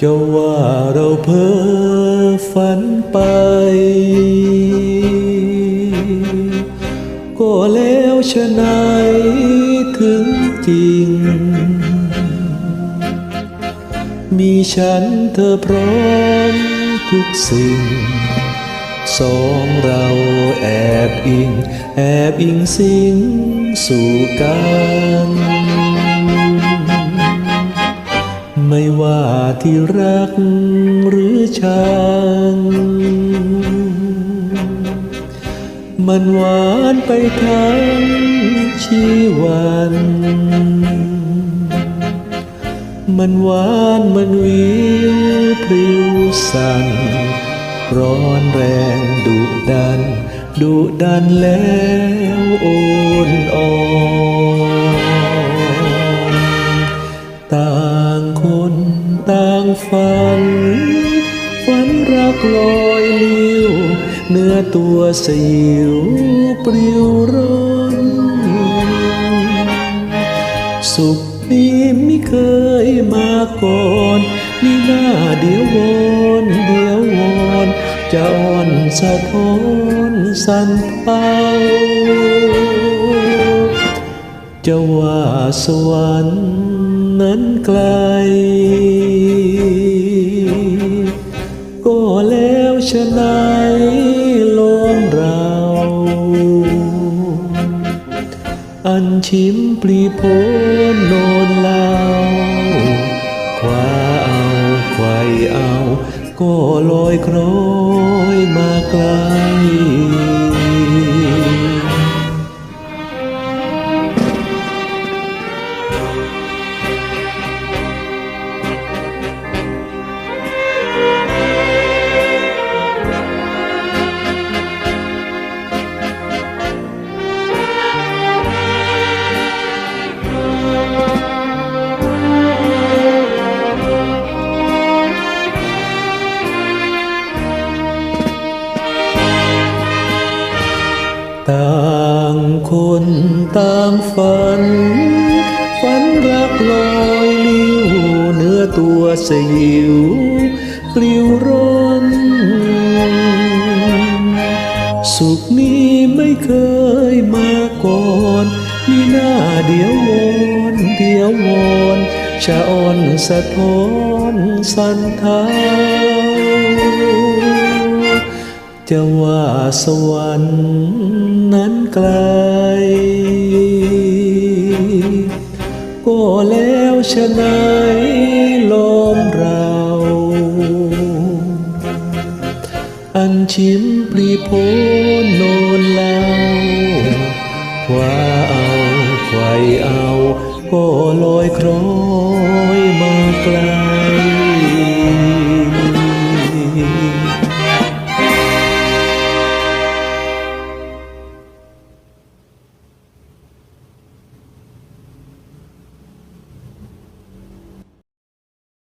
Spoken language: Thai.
จะว่าเราเพ้อฝันไป ก็แล้วชะนายถึงจริง มีฉันเธอพร้อมทุกสิ่ง สองเราแอบอิง แอบอิงสิงสู่กันไม่ว่าที่รักหรือชัง มันหวานไปทั้งชีวัน มันหวานมันวิวพริ้วสั่น ร้อนแรงดุดัน ดุดันแล้วโอนอ่อนต่างคนต่างฝัน ฝันรักลอยลิ้วเนื้อตัวสยิวปลิวร้อนสุขนี้ไม่เคยมาก่อนนี่หน้าเดียววนเดียววน จะอ่อนสะท้อนสันเป้าจะว่าสวรรค์นั้นไกล ก็แล้วชะไหนล้อมเรา อันชิมปลีโพนโนนเล่าควาเอา ไขวเอา ก็ลอยคล้อยมาไกล ต่างคนต่างฝัน ฝันรักลอยลิ้วเนื้อตัวสยิวปลิวร้อนสุขนี้ไม่เคยมาก่อนมีหน้าเดียววอนเดียววอนชะอ่อนสะท้อนสันเทา จะว่าสวรรค์นั้นไกล ก็แล้วชะไหนล้อมเรา อันชิมปลีโพนโนนเล่าคว้าเอาไขวเอา ก็ลอยคล้อยมาไกล